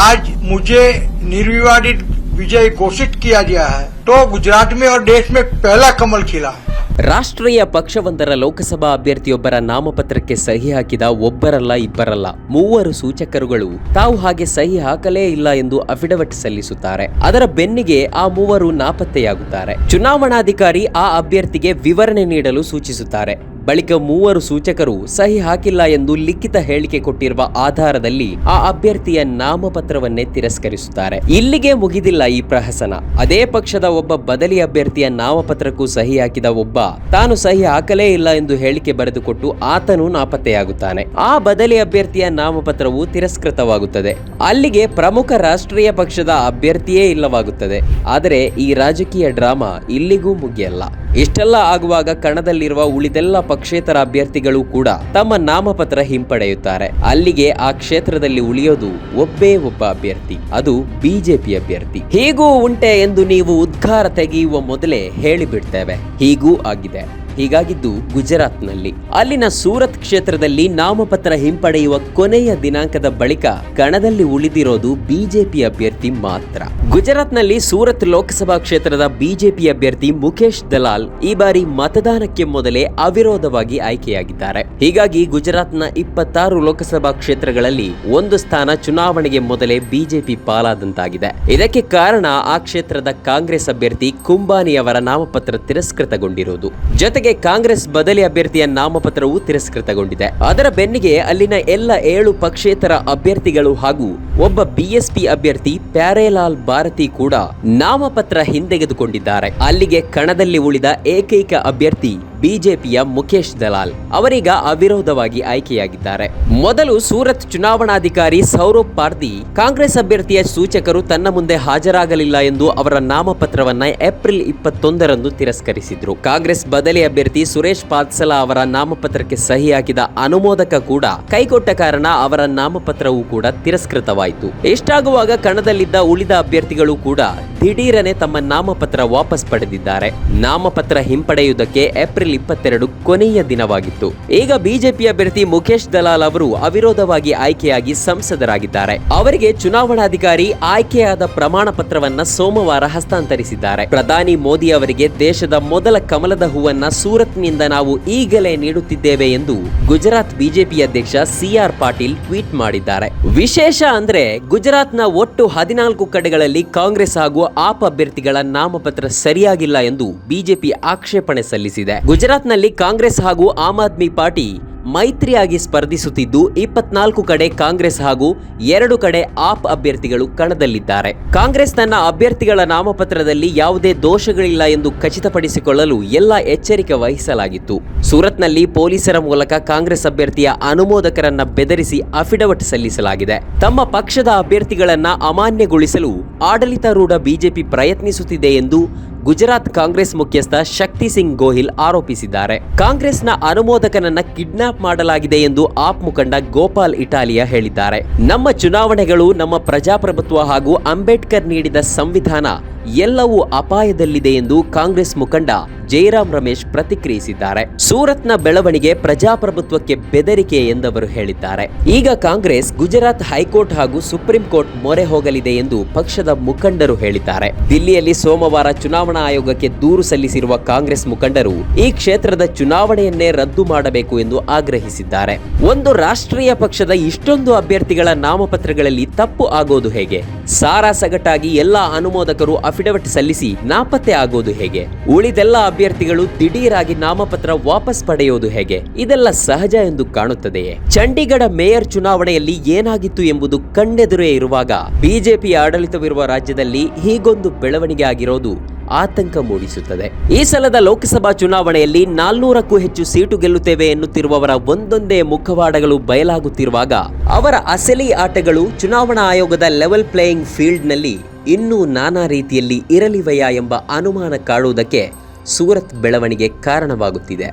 आज मुझे निर्विवादित विजय घोषित किया गया है तो गुजरात में और देश में पहला कमल खिला है ರಾಷ್ಟ್ರೀಯ ಪಕ್ಷವೊಂದರ ಲೋಕಸಭಾ ಅಭ್ಯರ್ಥಿಯೊಬ್ಬರ ನಾಮಪತ್ರಕ್ಕೆ ಸಹಿ ಹಾಕಿದ ಒಬ್ಬರಲ್ಲ ಇಬ್ಬರಲ್ಲ ಮೂವರು ಸೂಚಕರುಗಳು ತಾವು ಹಾಗೆ ಸಹಿ ಹಾಕಲೇ ಇಲ್ಲ ಎಂದು ಅಫಿಡವಿಟ್ ಸಲ್ಲಿಸುತ್ತಾರೆ ಅದರ ಬೆನ್ನಿಗೆ ಆ ಮೂವರು ನಾಪತ್ತೆಯಾಗುತ್ತಾರೆ ಚುನಾವಣಾಧಿಕಾರಿ ಆ ಅಭ್ಯರ್ಥಿಗೆ ವಿವರಣೆ ನೀಡಲು ಸೂಚಿಸುತ್ತಾರೆ ಬಳಿಕ ಮೂವರು ಸೂಚಕರು ಸಹಿ ಹಾಕಿಲ್ಲ ಎಂದು ಲಿಖಿತ ಹೇಳಿಕೆ ಕೊಟ್ಟಿರುವ ಆಧಾರದಲ್ಲಿ ಆ ಅಭ್ಯರ್ಥಿಯ ನಾಮಪತ್ರವನ್ನೇ ತಿರಸ್ಕರಿಸುತ್ತಾರೆ. ಇಲ್ಲಿಗೆ ಮುಗಿದಿಲ್ಲ ಈ ಪ್ರಹಸನ. ಅದೇ ಪಕ್ಷದ ಒಬ್ಬ ಬದಲಿ ಅಭ್ಯರ್ಥಿಯ ನಾಮಪತ್ರಕ್ಕೂ ಸಹಿ ಹಾಕಿದ ಒಬ್ಬ ತಾನು ಸಹಿ ಹಾಕಲೇ ಇಲ್ಲ ಎಂದು ಹೇಳಿಕೆ ಬರೆದುಕೊಟ್ಟು ಆತನು ನಾಪತ್ತೆಯಾಗುತ್ತಾನೆ. ಆ ಬದಲಿ ಅಭ್ಯರ್ಥಿಯ ನಾಮಪತ್ರವು ತಿರಸ್ಕೃತವಾಗುತ್ತದೆ. ಅಲ್ಲಿಗೆ ಪ್ರಮುಖ ರಾಷ್ಟ್ರೀಯ ಪಕ್ಷದ ಅಭ್ಯರ್ಥಿಯೇ ಇಲ್ಲವಾಗುತ್ತದೆ. ಆದರೆ ಈ ರಾಜಕೀಯ ಡ್ರಾಮಾ ಇಲ್ಲಿಗೂ ಮುಗಿಯಲ್ಲ. ಇಷ್ಟೆಲ್ಲ ಆಗುವಾಗ ಕಣದಲ್ಲಿರುವ ಉಳಿದೆಲ್ಲ ಪಕ್ಷೇತರ ಅಭ್ಯರ್ಥಿಗಳು ಕೂಡ ತಮ್ಮ ನಾಮಪತ್ರ ಹಿಂಪಡೆಯುತ್ತಾರೆ. ಅಲ್ಲಿಗೆ ಆ ಕ್ಷೇತ್ರದಲ್ಲಿ ಉಳಿಯೋದು ಒಬ್ಬೇ ಒಬ್ಬ ಅಭ್ಯರ್ಥಿ, ಅದು ಬಿಜೆಪಿ ಅಭ್ಯರ್ಥಿ. ಹೀಗೂ ಉಂಟೆ ಎಂದು ನೀವು ಉದ್ಘಾರ ತೆಗೆಯುವ ಮೊದಲೇ ಹೇಳಿಬಿಡ್ತೇವೆ. ಹೀಗೂ ಆಗಿದೆ. ಹೀಗಾಗಿದ್ದು ಗುಜರಾತ್ನಲ್ಲಿ. ಅಲ್ಲಿನ ಸೂರತ್ ಕ್ಷೇತ್ರದಲ್ಲಿ ನಾಮಪತ್ರ ಹಿಂಪಡೆಯುವ ಕೊನೆಯ ದಿನಾಂಕದ ಬಳಿಕ ಕಣದಲ್ಲಿ ಉಳಿದಿರೋದು ಬಿಜೆಪಿ ಅಭ್ಯರ್ಥಿ ಮಾತ್ರ. ಗುಜರಾತ್ನಲ್ಲಿ ಸೂರತ್ ಲೋಕಸಭಾ ಕ್ಷೇತ್ರದ ಬಿಜೆಪಿ ಅಭ್ಯರ್ಥಿ ಮುಖೇಶ್ ದಲಾಲ್ ಈ ಬಾರಿ ಮತದಾನಕ್ಕೆ ಮೊದಲೇ ಅವಿರೋಧವಾಗಿ ಆಯ್ಕೆಯಾಗಿದ್ದಾರೆ. ಹೀಗಾಗಿ ಗುಜರಾತ್ನ ಇಪ್ಪತ್ತಾರು ಲೋಕಸಭಾ ಕ್ಷೇತ್ರಗಳಲ್ಲಿ ಒಂದು ಸ್ಥಾನ ಚುನಾವಣೆಗೆ ಮೊದಲೇ ಬಿಜೆಪಿ ಪಾಲಾದಂತಾಗಿದೆ. ಇದಕ್ಕೆ ಕಾರಣ ಆ ಕ್ಷೇತ್ರದ ಕಾಂಗ್ರೆಸ್ ಅಭ್ಯರ್ಥಿ ಕುಂಬಾನಿ ಅವರ ನಾಮಪತ್ರ ತಿರಸ್ಕೃತಗೊಂಡಿರುವುದು. ಜೊತೆಗೆ ಕಾಂಗ್ರೆಸ್ ಬದಲಿ ಅಭ್ಯರ್ಥಿಯ ನಾಮಪತ್ರವು ತಿರಸ್ಕೃತಗೊಂಡಿದೆ. ಅದರ ಬೆನ್ನಿಗೆ ಅಲ್ಲಿನ ಎಲ್ಲ ಏಳು ಪಕ್ಷೇತರ ಅಭ್ಯರ್ಥಿಗಳು ಹಾಗೂ ಒಬ್ಬ ಬಿಎಸ್ಪಿ ಅಭ್ಯರ್ಥಿ ಪ್ಯಾರೇಲಾಲ್ ಭಾರತಿ ಕೂಡ ನಾಮಪತ್ರ ಹಿಂದೆಗೆದುಕೊಂಡಿದ್ದಾರೆ. ಅಲ್ಲಿಗೆ ಕಣದಲ್ಲಿ ಉಳಿದ ಏಕೈಕ ಅಭ್ಯರ್ಥಿ ಬಿಜೆಪಿಯ ಮುಖೇಶ್ ದಲಾಲ್. ಅವರೀಗ ಅವಿರೋಧವಾಗಿ ಆಯ್ಕೆಯಾಗಿದ್ದಾರೆ. ಮೊದಲು ಸೂರತ್ ಚುನಾವಣಾಧಿಕಾರಿ ಸೌರಭ್ ಪಾರ್ದಿ ಕಾಂಗ್ರೆಸ್ ಅಭ್ಯರ್ಥಿಯ ಸೂಚಕರು ತನ್ನ ಮುಂದೆ ಹಾಜರಾಗಲಿಲ್ಲ ಎಂದು ಅವರ ನಾಮಪತ್ರವನ್ನ ಏಪ್ರಿಲ್ ಇಪ್ಪತ್ತೊಂದರಂದು ತಿರಸ್ಕರಿಸಿದ್ರು. ಕಾಂಗ್ರೆಸ್ ಬದಲಿ ಅಭ್ಯರ್ಥಿ ಸುರೇಶ್ ಪಾತ್ಸಲ ಅವರ ನಾಮಪತ್ರಕ್ಕೆ ಸಹಿ ಹಾಕಿದ ಅನುಮೋದಕ ಕೂಡ ಕೈಕೊಟ್ಟ ಕಾರಣ ಅವರ ನಾಮಪತ್ರವೂ ಕೂಡ ತಿರಸ್ಕೃತವಾಯಿತು. ಎಷ್ಟಾಗುವಾಗ ಕಣದಲ್ಲಿದ್ದ ಉಳಿದ ಅಭ್ಯರ್ಥಿಗಳು ಕೂಡ ದಿಢೀರನೆ ತಮ್ಮ ನಾಮಪತ್ರ ವಾಪಸ್ ಪಡೆದಿದ್ದಾರೆ. ನಾಮಪತ್ರ ಹಿಂಪಡೆಯುವುದಕ್ಕೆ ಏಪ್ರಿಲ್ ಇಪ್ಪತ್ತೆರಡು ಕೊನೆಯ ದಿನವಾಗಿತ್ತು. ಈಗ ಬಿಜೆಪಿ ಅಭ್ಯರ್ಥಿ ಮುಖೇಶ್ ದಲಾಲ್ ಅವರು ಅವಿರೋಧವಾಗಿ ಆಯ್ಕೆಯಾಗಿ ಸಂಸದರಾಗಿದ್ದಾರೆ. ಅವರಿಗೆ ಚುನಾವಣಾಧಿಕಾರಿ ಆಯ್ಕೆಯಾದ ಪ್ರಮಾಣ ಪತ್ರವನ್ನ ಸೋಮವಾರ ಹಸ್ತಾಂತರಿಸಿದ್ದಾರೆ. ಪ್ರಧಾನಿ ಮೋದಿ ಅವರಿಗೆ ದೇಶದ ಮೊದಲ ಕಮಲದ ಹೂವನ್ನ ಸೂರತ್ನಿಂದ ನಾವು ಈಗಲೇ ನೀಡುತ್ತಿದ್ದೇವೆ ಎಂದು ಗುಜರಾತ್ ಬಿಜೆಪಿ ಅಧ್ಯಕ್ಷ ಸಿಆರ್ ಪಾಟೀಲ್ ಟ್ವೀಟ್ ಮಾಡಿದ್ದಾರೆ. ವಿಶೇಷ ಅಂದ್ರೆ ಗುಜರಾತ್ನ ಒಟ್ಟು ಹದಿನಾಲ್ಕು ಕಡೆಗಳಲ್ಲಿ ಕಾಂಗ್ರೆಸ್ ಹಾಗೂ ಆಪ್ ಅಭ್ಯರ್ಥಿಗಳ ನಾಮಪತ್ರ ಸರಿಯಾಗಿಲ್ಲ ಎಂದು ಬಿಜೆಪಿ ಆಕ್ಷೇಪಣೆ ಸಲ್ಲಿಸಿದೆ. ಗುಜರಾತ್ನಲ್ಲಿ ಕಾಂಗ್ರೆಸ್ ಹಾಗೂ ಆಮ್ ಆದ್ಮಿ ಪಾರ್ಟಿ ಮೈತ್ರಿಯಾಗಿ ಸ್ಪರ್ಧಿಸುತ್ತಿದ್ದು, ಇಪ್ಪತ್ನಾಲ್ಕು ಕಡೆ ಕಾಂಗ್ರೆಸ್ ಹಾಗೂ ಎರಡು ಕಡೆ ಆಪ್ ಅಭ್ಯರ್ಥಿಗಳು ಕಣದಲ್ಲಿದ್ದಾರೆ. ಕಾಂಗ್ರೆಸ್ ತನ್ನ ಅಭ್ಯರ್ಥಿಗಳ ನಾಮಪತ್ರದಲ್ಲಿ ಯಾವುದೇ ದೋಷಗಳಿಲ್ಲ ಎಂದು ಖಚಿತಪಡಿಸಿಕೊಳ್ಳಲು ಎಲ್ಲ ಎಚ್ಚರಿಕೆ ವಹಿಸಲಾಗಿತ್ತು. ಸೂರತ್ನಲ್ಲಿ ಪೊಲೀಸರ ಮೂಲಕ ಕಾಂಗ್ರೆಸ್ ಅಭ್ಯರ್ಥಿಯ ಅನುಮೋದಕರನ್ನ ಬೆದರಿಸಿ ಅಫಿಡವಿಟ್ ಸಲ್ಲಿಸಲಾಗಿದೆ. ತಮ್ಮ ಪಕ್ಷದ ಅಭ್ಯರ್ಥಿಗಳನ್ನ ಅಮಾನ್ಯಗೊಳಿಸಲು ಆಡಳಿತಾರೂಢ ಬಿಜೆಪಿ ಪ್ರಯತ್ನಿಸುತ್ತಿದೆ ಎಂದು ಗುಜರಾತ್ ಕಾಂಗ್ರೆಸ್ ಮುಖ್ಯಸ್ಥ ಶಕ್ತಿ ಸಿಂಗ್ ಗೋಹಿಲ್ ಆರೋಪಿಸಿದ್ದಾರೆ. ಕಾಂಗ್ರೆಸ್ನ ಅನುಮೋದಕನನ್ನ ಕಿಡ್ನಾಪ್ ಮಾಡಲಾಗಿದೆ ಎಂದು ಆಪ್ ಮುಖಂಡ ಗೋಪಾಲ್ ಇಟಾಲಿಯಾ ಹೇಳಿದ್ದಾರೆ. ನಮ್ಮ ಚುನಾವಣೆಗಳು ನಮ್ಮ ಪ್ರಜಾಪ್ರಭುತ್ವ ಹಾಗೂ ಅಂಬೇಡ್ಕರ್ ನೀಡಿದ ಸಂವಿಧಾನ ಎಲ್ಲವೂ ಅಪಾಯದಲ್ಲಿದೆ ಎಂದು ಕಾಂಗ್ರೆಸ್ ಮುಖಂಡ ಜಯರಾಮ್ ರಮೇಶ್ ಪ್ರತಿಕ್ರಿಯಿಸಿದ್ದಾರೆ. ಸೂರತ್ನ ಬೆಳವಣಿಗೆ ಪ್ರಜಾಪ್ರಭುತ್ವಕ್ಕೆ ಬೆದರಿಕೆ ಎಂದವರು ಹೇಳಿದ್ದಾರೆ. ಈಗ ಕಾಂಗ್ರೆಸ್, ಗುಜರಾತ್ ಹೈಕೋರ್ಟ್ ಹಾಗೂ ಸುಪ್ರೀಂ ಕೋರ್ಟ್ ಮೊರೆ ಹೋಗಲಿದೆ ಎಂದು ಪಕ್ಷದ ಮುಖಂಡರು ಹೇಳಿದ್ದಾರೆ. ದಿಲ್ಲಿಯಲ್ಲಿ ಸೋಮವಾರ ಚುನಾವಣಾ ಆಯೋಗಕ್ಕೆ ದೂರು ಸಲ್ಲಿಸಿರುವ ಕಾಂಗ್ರೆಸ್ ಮುಖಂಡರು ಈ ಕ್ಷೇತ್ರದ ಚುನಾವಣೆಯನ್ನೇ ರದ್ದು ಮಾಡಬೇಕು ಎಂದು ಆಗ್ರಹಿಸಿದ್ದಾರೆ. ಒಂದು ರಾಷ್ಟ್ರೀಯ ಪಕ್ಷದ ಇಷ್ಟೊಂದು ಅಭ್ಯರ್ಥಿಗಳ ನಾಮಪತ್ರಗಳಲ್ಲಿ ತಪ್ಪು ಆಗೋದು ಹೇಗೆ? ಸಾರಾಸಗಟಾಗಿ ಎಲ್ಲಾ ಅನುಮೋದಕರು ಅಫಿಡವಿಟ್ ಸಲ್ಲಿಸಿ ನಾಪತ್ತೆ ಆಗೋದು ಹೇಗೆ? ಉಳಿದೆಲ್ಲ ಅಭ್ಯರ್ಥಿಗಳು ದಿಢೀರಾಗಿ ನಾಮಪತ್ರ ವಾಪಸ್ ಪಡೆಯೋದು ಹೇಗೆ? ಇದೆಲ್ಲ ಸಹಜ ಎಂದು ಕಾಣುತ್ತದೆಯೇ? ಚಂಡೀಗಢ ಮೇಯರ್ ಚುನಾವಣೆಯಲ್ಲಿ ಏನಾಗಿತ್ತು ಎಂಬುದು ಕಣ್ಣೆದುರೇ ಇರುವಾಗ, ಬಿಜೆಪಿ ಆಡಳಿತವಿರುವ ರಾಜ್ಯದಲ್ಲಿ ಹೀಗೊಂದು ಬೆಳವಣಿಗೆ ಆಗಿರೋದು ಆತಂಕ ಮೂಡಿಸುತ್ತದೆ. ಈ ಸಲದ ಲೋಕಸಭಾ ಚುನಾವಣೆಯಲ್ಲಿ ನಾಲ್ನೂರಕ್ಕೂ ಹೆಚ್ಚು ಸೀಟು ಗೆಲ್ಲುತ್ತೇವೆ ಎನ್ನುತ್ತಿರುವವರ ಒಂದೊಂದೇ ಮುಖವಾಡಗಳು ಬಯಲಾಗುತ್ತಿರುವಾಗ, ಅವರ ಅಸಲಿ ಆಟಗಳು ಚುನಾವಣಾ ಆಯೋಗದ ಲೆವೆಲ್ ಪ್ಲೇಯಿಂಗ್ ಫೀಲ್ಡ್ನಲ್ಲಿ ಇನ್ನೂ ನಾನಾ ರೀತಿಯಲ್ಲಿ ಇರಲಿವೆಯಾ ಎಂಬ ಅನುಮಾನ ಕಾಡುವುದಕ್ಕೆ ಸೂರತ್ ಬೆಳವಣಿಗೆ ಕಾರಣವಾಗುತ್ತಿದೆ.